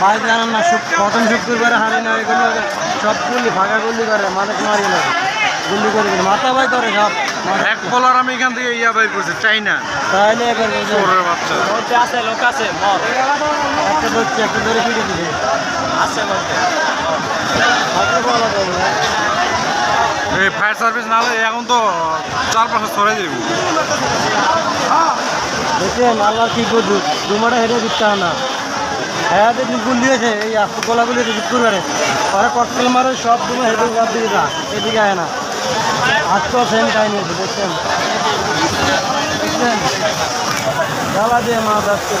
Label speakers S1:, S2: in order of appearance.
S1: ভাই জানেন না প্রথম শুক্রবারে হারি না এগুলো সব গুলি ফাঁকা গুলি করে মানুষ মারি না। গুলি করে মাথা ভাই করে সব।
S2: এক বলার আমি এখান থেকে ইয়া বাইর করছি চাইনা
S1: তাহলে এবার
S2: বাচ্চা।
S3: আছে লোক আছে
S1: একটা ধরছে একটা ধরে ফিরে দিছে
S3: আছে
S2: এই ফায়ার সার্ভিস না হলে এখন তো চার পাঁচশো সরে যাব
S1: দেখছেন আল্লাহ কি করব দুমাটা হেঁটে দিতে না। হ্যাঁ গুলি আছে এই গোলাগুলি আছে শুক্রবারে পরে কটকেল মারে, সব দুমা হেঁটে সব দিকে যা এদিকে আয় না। আজকেও সেম কাহিনী আছে দেখছেন? দেখছেন? জ্বালা দিয়ে মাছ আসতে